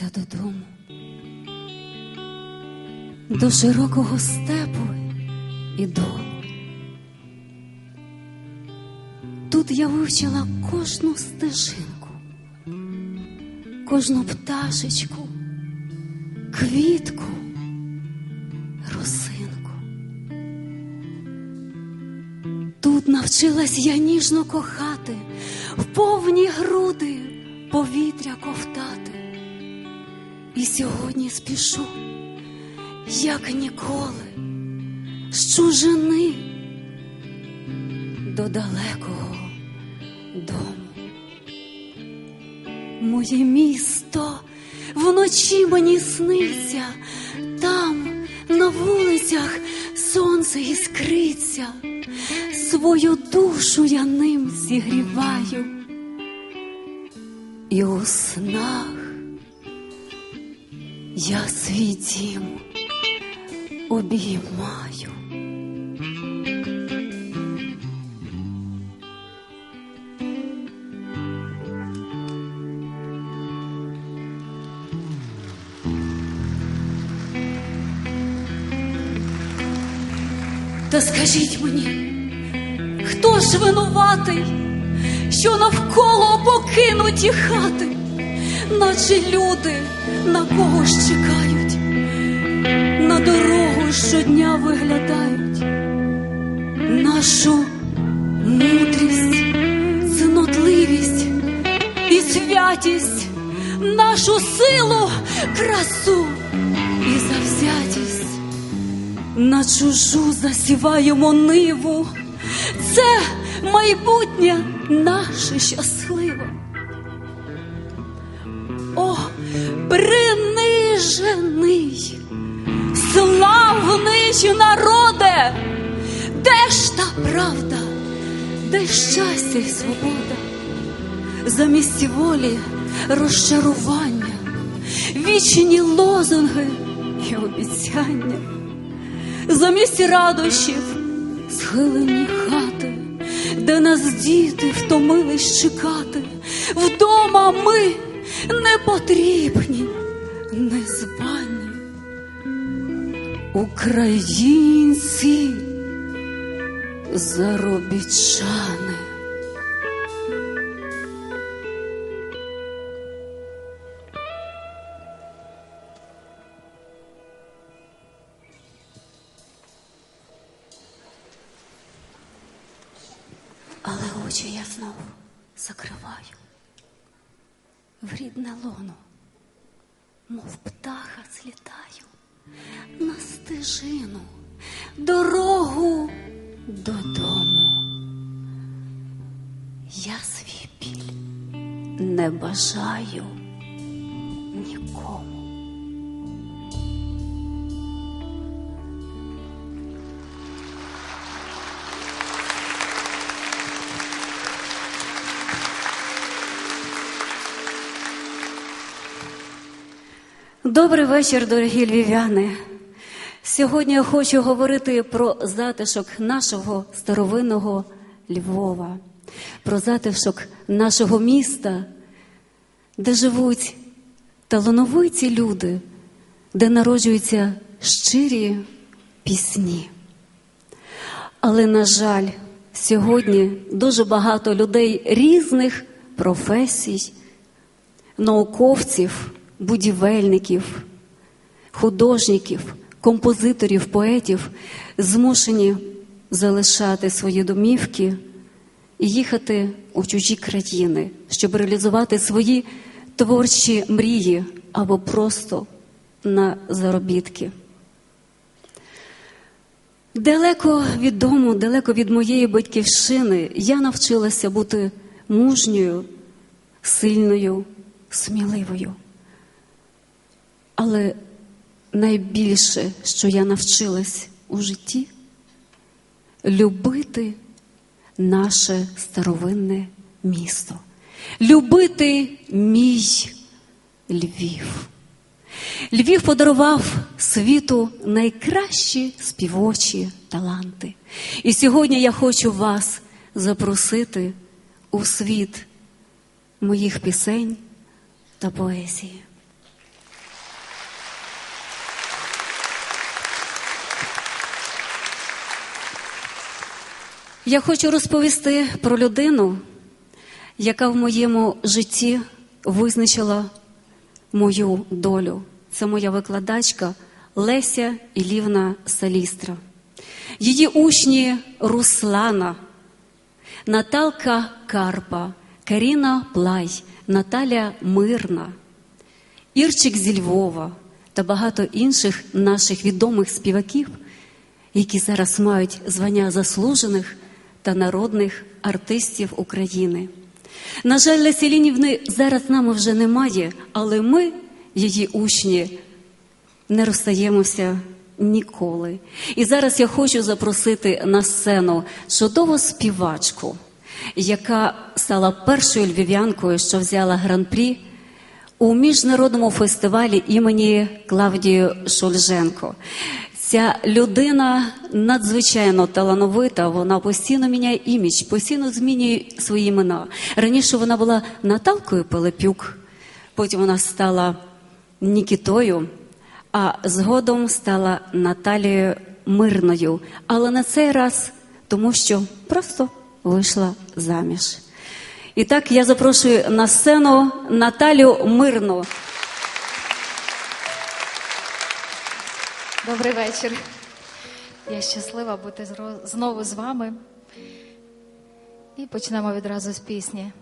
так додому, до широкого степу і долу. Тут я вивчила кожну стежинку, кожну пташечку, квітку, росинку. Тут навчилась я ніжно кохати, в повні груди повітря ковтати. І сьогодні спішу, як ніколи, з чужини до далекого дому. Моє місто вночі мені сниться, там на вулицях сонце іскриться, свою душу я ним зігріваю, і у снах я свій дім обіймаю. Та скажіть мені, хто ж винуватий, що навколо покинуті хати, наче люди на когось чекають, на дорогу щодня виглядають, нашу мудрість, цнотливість і святість, нашу силу, красу і завзятість на чужу засіваємо ниву. Це майбутнє наше щасливе. Славний народе, де ж та правда, де щастя й свобода, замість волі розчарування, вічні лозунги і обіцяння замість радощів схилені хати, де нас діти втомились чекати. Вдома ми не потрібні, не незвані. Українці заробітчани. Додому. Я свій біль не бажаю нікому. Добрий вечір, дорогі львів'яни. Сьогодні я хочу говорити про затишок нашого старовинного Львова, про затишок нашого міста, де живуть талановиті люди, де народжуються щирі пісні. Але, на жаль, сьогодні дуже багато людей різних професій, науковців будівельників, художників, композиторів, поетів змушені залишати свої домівки і їхати у чужі країни, щоб реалізувати свої творчі мрії або просто на заробітки. Далеко від дому, далеко від моєї батьківщини, я навчилася бути мужньою, сильною, сміливою. Але найбільше, що я навчилась у житті, любити наше старовинне місто, любити мій Львів. Львів подарував світу найкращі співочі таланти. І сьогодні я хочу вас запросити у світ моїх пісень, та поезії. Я хочу розповісти про людину, яка в моєму житті визначила мою долю. Це моя викладачка Леся Ілівна Салістра. Її учні Руслана, Наталка Карпа, Каріна Плай, Наталя Мирна, Ірчик зі Львова та багато інших наших відомих співаків, які зараз мають звання заслужених та народних артистів України. На жаль, Лесі Лінівни зараз нами вже немає, але ми, її учні, не розстаємося ніколи. І зараз я хочу запросити на сцену чудову співачку, яка стала першою львів'янкою, що взяла гран-прі у міжнародному фестивалі імені Клавдії Шульженко. Ця людина надзвичайно талановита, вона постійно міняє імідж, постійно змінює свої імена. Раніше вона була Наталкою Пилипюк, потім вона стала Нікітою, а згодом стала Наталією Мирною. Але на цей раз тому, що просто вийшла заміж. І так я запрошую на сцену Наталю Мирну. Добрий вечір. Я щаслива бути знову з вами. І почнемо відразу з пісні.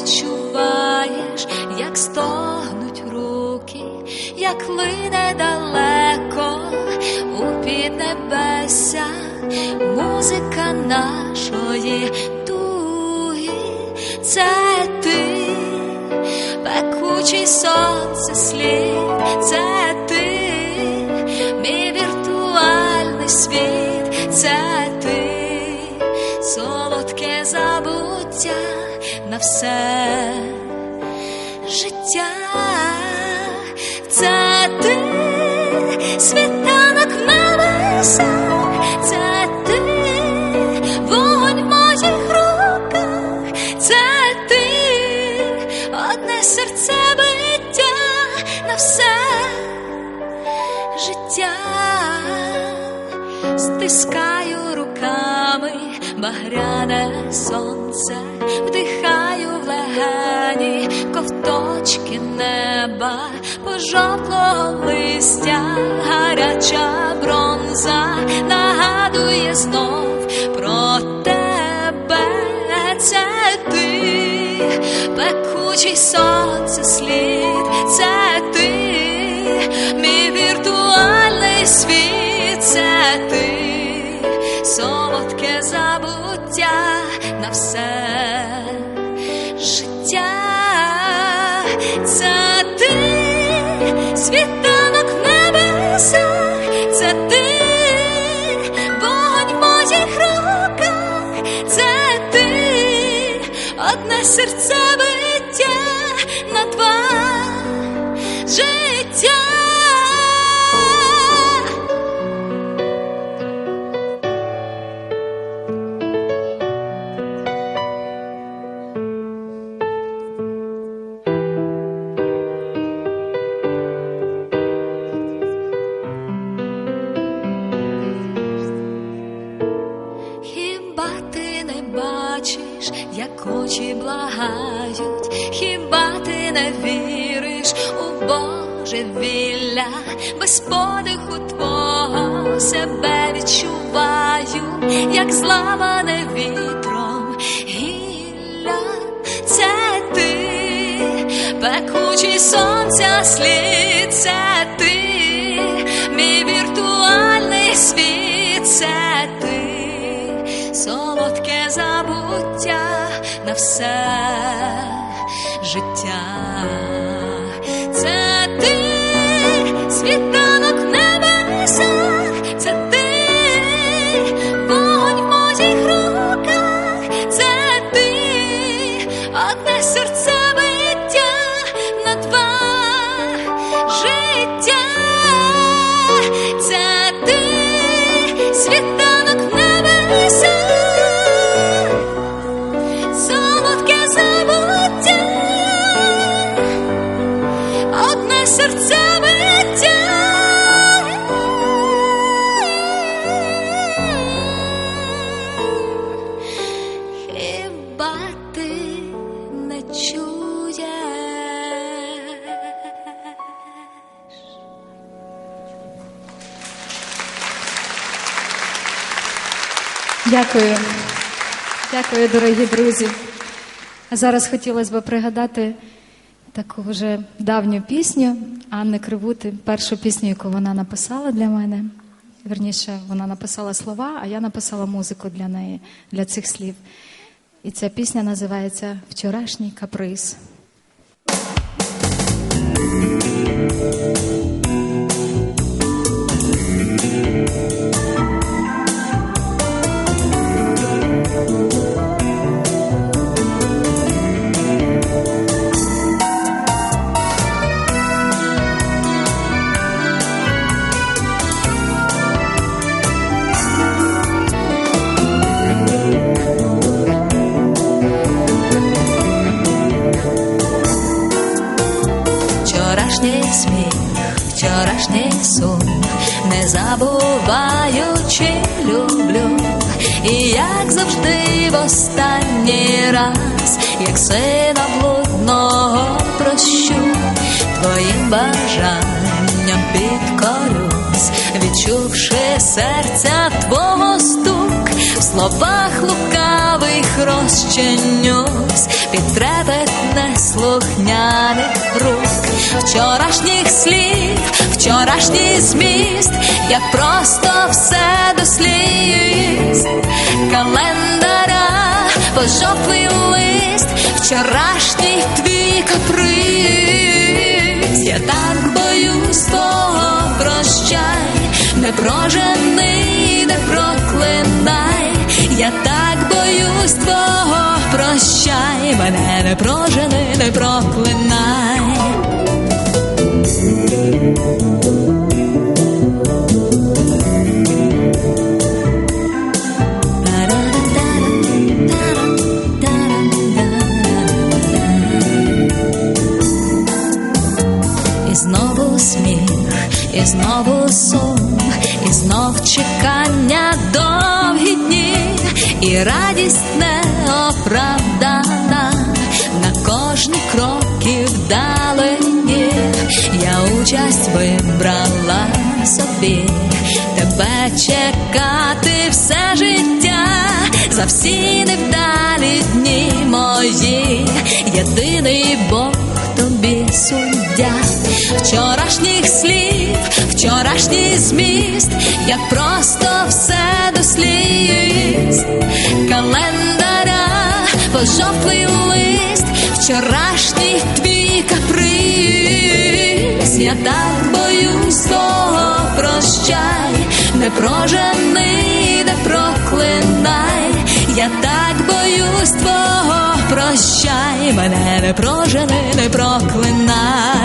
Відчуваєш, як стогнуть руки, як лине далеко у піднебесся музика нашої туги, це ти, пекучий сонце слід, це ти, мій віртуальний світ, це все. Життя, це ти, світанок небесах, це ти, вогонь моїх руках, це ти, одне серце на все. Життя, стискаю руками багряне сонце, легені ковточки неба, пожовклого листя, гаряча бронза нагадує знов про тебе, це ти, пекучий сонце слід, це ти, мій віртуальний світ, це ти, солодке забуття на все одне не віриш у Боже вілля, без подиху твого себе відчуваю, як зламане вітром гілля, це ти, пекучий сонця слід, це ти, мій віртуальний світ, це ти, солодке забуття на все життя. Дякую. Дякую, дорогі друзі. А зараз хотілося б пригадати таку вже давню пісню Анни Кривути, першу пісню, яку вона написала для мене. Верніше, вона написала слова, а я написала музику для неї, для цих слів. І ця пісня називається Вчорашній каприз. Вчорашній сміх, вчорашній сон, не забуваючи люблю, і як завжди в останній раз, як сина блудного прощу, твоїм бажанням підкорюсь, відчувши серця твого стук, в словах лукавих розчинюсь, під трепет неслухняних рук, вчорашніх слів, вчорашній зміст, як просто все досліст календаря, пожовклий лист, вчорашній твій каприз. Я так боюсь того, прощай, не прожени, не проклинай. Я так боюсь твого, прощай, мене не прожени, не проклинай. І знову сміх, і знову сон, і знов чекання довгі дні, і радість неоправдана на кожні кроки вдалині. Я участь вибрала собі, тебе чекати все життя, за всі невдалі дні мої, єдиний Бог тобі суддя, вчорашніх слів, вчорашній зміст, як просто пожовклий лист, вчорашній твій каприз. Я так боюсь того, прощай, не прожени, не проклинай. Я так боюсь твого, прощай, мене не прожени, не проклинай.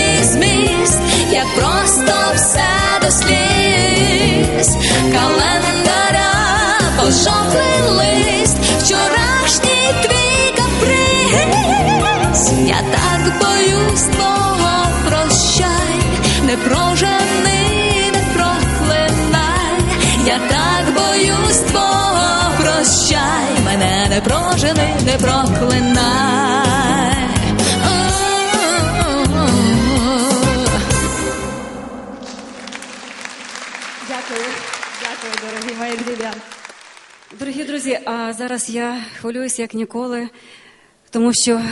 Вчорашній зміст, як просто все досліз календаря, пожовклий лист, вчорашній твій каприз. Я так боюсь твого, прощай, не прожени, не проклинай. Я так боюсь твого, прощай, мене не прожени, не проклинай. Дякую, дякую, дорогі мої любі. Дорогі друзі, а зараз я хвилююсь як ніколи, тому що е,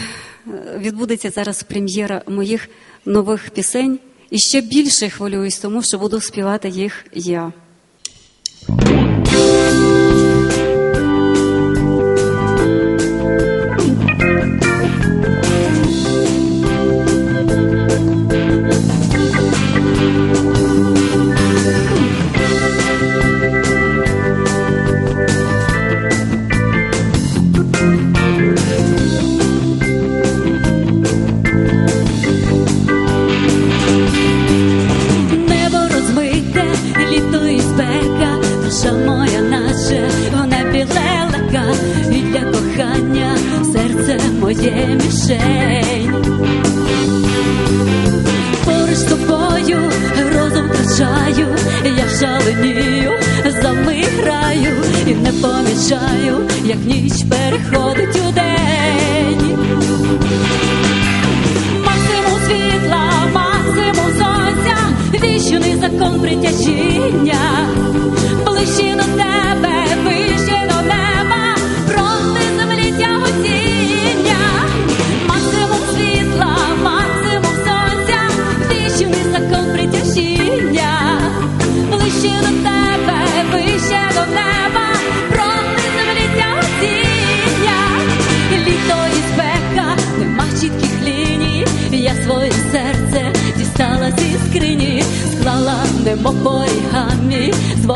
відбудеться зараз прем'єра моїх нових пісень. І ще більше хвилююсь, тому що буду співати їх я. compre-te склала немо порігамі з